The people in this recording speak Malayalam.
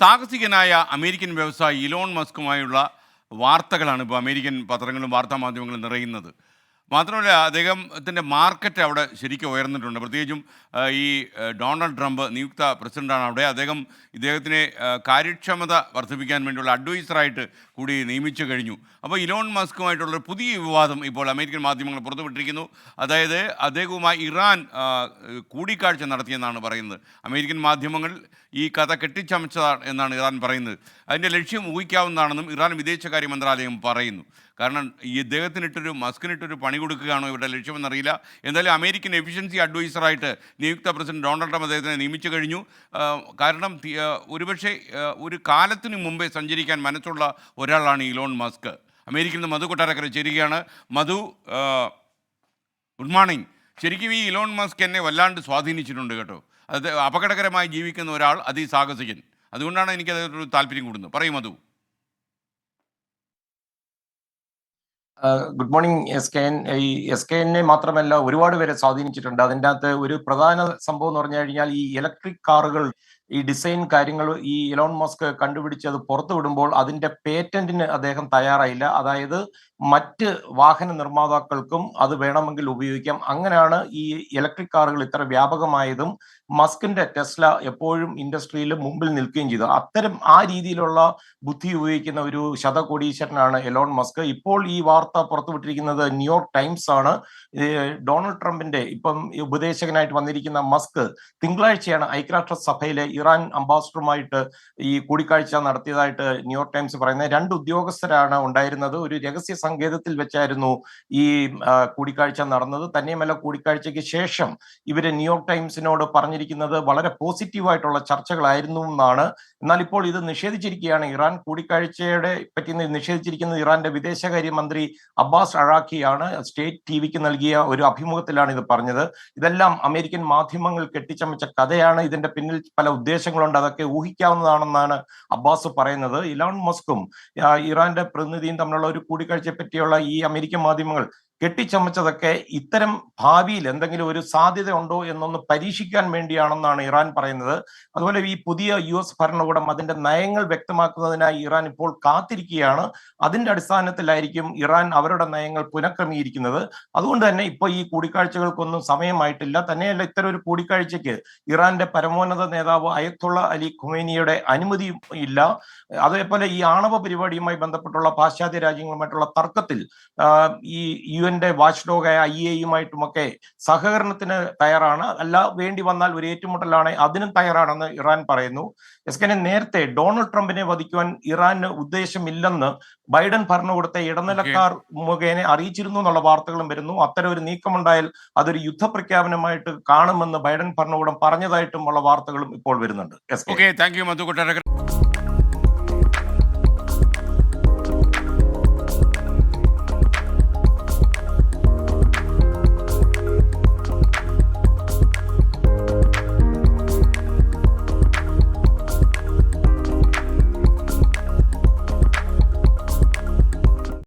സാഹസികനായ അമേരിക്കൻ വ്യവസായി ഇലോൺ മസ്കുമായുള്ള വാർത്തകളാണ് ഇപ്പോൾ അമേരിക്കൻ പത്രങ്ങളും വാർത്താമാധ്യമങ്ങളും നിറയുന്നത്. മാത്രമല്ല അദ്ദേഹത്തിന്റെ മാർക്കറ്റ് അവിടെ ശരിക്കും ഉയർന്നിട്ടുണ്ട്. പ്രത്യേകിച്ചും ഈ ഡൊണാൾഡ് ട്രംപ് നിയുക്ത പ്രസിഡന്റാണ് അവിടെ അദ്ദേഹം ഇദ്ദേഹത്തിനെ കാര്യക്ഷമത വർദ്ധിപ്പിക്കാൻ വേണ്ടിയുള്ള അഡ്വൈസറായിട്ട് കൂടി നിയമിച്ചു കഴിഞ്ഞു. അപ്പോൾ ഇലോൺ മസ്കുമായിട്ടുള്ള പുതിയ വിവാദം ഇപ്പോൾ അമേരിക്കൻ മാധ്യമങ്ങൾ പുറത്തുവിട്ടിരിക്കുന്നു. അതായത് അദ്ദേഹവുമായി ഇറാൻ കൂടിക്കാഴ്ച നടത്തിയെന്നാണ് പറയുന്നത്. അമേരിക്കൻ മാധ്യമങ്ങൾ ഈ കഥ കെട്ടിച്ചമച്ചതാണ് എന്നാണ് ഇറാൻ പറയുന്നത്. അതിന്റെ ലക്ഷ്യം ഊഹിക്കാവുന്നതാണെന്നും ഇറാൻ വിദേശകാര്യ മന്ത്രാലയം പറയുന്നു. കാരണം ഈ ഇദ്ദേഹത്തിനിട്ടൊരു മസ്കിനിട്ടൊരു പണി കൊടുക്കുകയാണോ ഇവരുടെ ലക്ഷ്യമെന്നറിയില്ല. എന്തായാലും അമേരിക്കൻ എഫിഷ്യൻസി അഡ്വൈസറായിട്ട് നിയുക്ത പ്രസിഡന്റ് ഡൊണാൾഡ് ട്രംപ് അദ്ദേഹത്തിനെ നിയമിച്ചു കഴിഞ്ഞു. കാരണം ഒരുപക്ഷെ ഒരു കാലത്തിന് മുമ്പേ സഞ്ചരിക്കാൻ മനസ്സുള്ള ഒരാളാണ് ഇലോൺ മസ്ക്. അമേരിക്കയിൽ നിന്ന് മധു കൊട്ടാരക്കര ചേരുകയാണ്. Madhu good morning. ശരിക്കും ഈ ഇലോൺ മസ്ക് എന്നെ വല്ലാണ്ട് സ്വാധീനിച്ചിട്ടുണ്ട് കേട്ടോ. അത് അപകടകരമായി ജീവിക്കുന്ന ഒരാൾ അതിസാഹസികൻ അതുകൊണ്ടാണ് എനിക്ക് ഒരു താല്പര്യം കൂടുന്നത്. പറയും Madhu. Good morning S K N ഈ എസ് കെ എന്നെ മാത്രമല്ല ഒരുപാട് പേരെ സ്വാധീനിച്ചിട്ടുണ്ട്. അതിന്റെ അകത്ത് ഒരു പ്രധാന സംഭവം എന്ന് പറഞ്ഞു കഴിഞ്ഞാൽ ഈ ഇലക്ട്രിക് കാറുകൾ ഈ ഡിസൈൻ കാര്യങ്ങൾ ഈ ഇലോൺ മസ്ക് കണ്ടുപിടിച്ച് അത് പുറത്തു വിടുമ്പോൾ അതിന്റെ പേറ്റന്റിന് അദ്ദേഹം തയ്യാറായില്ല. അതായത് മറ്റ് വാഹന നിർമ്മാതാക്കൾക്കും അത് വേണമെങ്കിൽ ഉപയോഗിക്കാം. അങ്ങനെയാണ് ഈ ഇലക്ട്രിക് കാറുകൾ ഇത്ര വ്യാപകമായതും മസ്കിന്റെ ടെസ്ല എപ്പോഴും ഇൻഡസ്ട്രിയിൽ മുമ്പിൽ നിൽക്കുകയും ചെയ്തു. അത്തരം ആ രീതിയിലുള്ള ബുദ്ധി ഉപയോഗിക്കുന്ന ഒരു ശതകോടീശ്വരനാണ് എലോൺ മസ്ക്. ഇപ്പോൾ ഈ വാർത്ത പുറത്തുവിട്ടിരിക്കുന്നത് ന്യൂയോർക്ക് ടൈംസ് ആണ്. ഡൊണാൾഡ് ട്രംപിന്റെ ഇപ്പം ഉപദേശകനായിട്ട് വന്നിരിക്കുന്ന മസ്ക് തിങ്കളാഴ്ചയാണ് ഐക്യരാഷ്ട്ര സഭയിലെ ഇറാൻ അംബാസിഡറുമായിട്ട് ഈ കൂടിക്കാഴ്ച നടത്തിയതായിട്ട് ന്യൂയോർക്ക് ടൈംസ് പറയുന്നത്. രണ്ട് ഉദ്യോഗസ്ഥരാണ് ഉണ്ടായിരുന്നത്. ഒരു രഹസ്യ സങ്കേതത്തിൽ വെച്ചായിരുന്നു ഈ കൂടിക്കാഴ്ച നടന്നത്. തന്നെയുമല്ല കൂടിക്കാഴ്ചയ്ക്ക് ശേഷം ഇവർ ന്യൂയോർക്ക് ടൈംസിനോട് പറഞ്ഞിരിക്കുന്നത് വളരെ പോസിറ്റീവായിട്ടുള്ള ചർച്ചകളായിരുന്നു എന്നാണ്. എന്നാൽ ഇപ്പോൾ ഇത് നിഷേധിച്ചിരിക്കുകയാണ്. ഇറാൻ കൂടിക്കാഴ്ചയുടെ പറ്റി നിഷേധിച്ചിരിക്കുന്നത് ഇറാന്റെ വിദേശകാര്യമന്ത്രി അബ്ബാസ് അഴാഖിയാണ്. സ്റ്റേറ്റ് ടി വിക്ക് നൽകിയ ഒരു അഭിമുഖത്തിലാണ് ഇത് പറഞ്ഞത്. ഇതെല്ലാം അമേരിക്കൻ മാധ്യമങ്ങൾ കെട്ടിച്ചമച്ച കഥയാണ്. ഇതിന്റെ പിന്നിൽ പല ഉദ്ദേശങ്ങളുണ്ട്. അതൊക്കെ ഊഹിക്കാവുന്നതാണെന്നാണ് അബ്ബാസ് പറയുന്നത്. ഇലോൺ മസ്കും ഇറാന്റെ പ്രതിനിധിയും തമ്മിലുള്ള ഒരു കൂടിക്കാഴ്ചയെ പറ്റിയുള്ള ഈ അമേരിക്കൻ മാധ്യമങ്ങൾ കെട്ടിച്ചമച്ചതൊക്കെ ഇത്തരം ഭാവിയിൽ എന്തെങ്കിലും ഒരു സാധ്യത ഉണ്ടോ എന്നൊന്ന് പരീക്ഷിക്കാൻ വേണ്ടിയാണെന്നാണ് ഇറാൻ പറയുന്നത്. അതുപോലെ ഈ പുതിയ യു എസ് ഭരണകൂടം അതിന്റെ നയങ്ങൾ വ്യക്തമാക്കുന്നതിനായി ഇറാൻ ഇപ്പോൾ കാത്തിരിക്കുകയാണ്. അതിന്റെ അടിസ്ഥാനത്തിലായിരിക്കും ഇറാൻ അവരുടെ നയങ്ങൾ പുനഃക്രമീകരിക്കുന്നത്. അതുകൊണ്ട് തന്നെ ഇപ്പോൾ ഈ കൂടിക്കാഴ്ചകൾക്കൊന്നും സമയമായിട്ടില്ല. തന്നെയല്ല ഇത്തരം ഒരു കൂടിക്കാഴ്ചയ്ക്ക് ഇറാന്റെ പരമോന്നത നേതാവ് അയത്തുള്ള അലി ഖുമേനിയുടെ അനുമതിയും ഇല്ല. അതേപോലെ ഈ ആണവ പരിപാടിയുമായി ബന്ധപ്പെട്ടുള്ള പാശ്ചാത്യ രാജ്യങ്ങളുമായിട്ടുള്ള തർക്കത്തിൽ ഈ യു എന്റെ വാച്ച് ഡോഗായ ഐ എയുമായിട്ടുമൊക്കെ സഹകരണത്തിന് തയ്യാറാണ്. അല്ല വേണ്ടി വന്നാൽ ഒരു ഏറ്റുമുട്ടലാണ് അതിനും തയ്യാറാണെന്ന് ഇറാൻ പറയുന്നു. എസ് കെ നേരത്തെ ഡൊണാൾഡ് ട്രംപിനെ വധിക്കുവാൻ ഇറാന് ഉദ്ദേശമില്ലെന്ന് ബൈഡൻ ഭരണകൂടത്തെ ഇടനിലക്കാർ മുഖേന അറിയിച്ചിരുന്നു എന്നുള്ള വാർത്തകളും വരുന്നു. അത്തരം ഒരു നീക്കമുണ്ടായാൽ അതൊരു യുദ്ധപ്രഖ്യാപനമായിട്ട് കാണുമെന്ന് ബൈഡൻ ഭരണകൂടം പറഞ്ഞതായിട്ടും ഉള്ള വാർത്തകളും ഇപ്പോൾ വരുന്നുണ്ട്. Okay thank you Madhu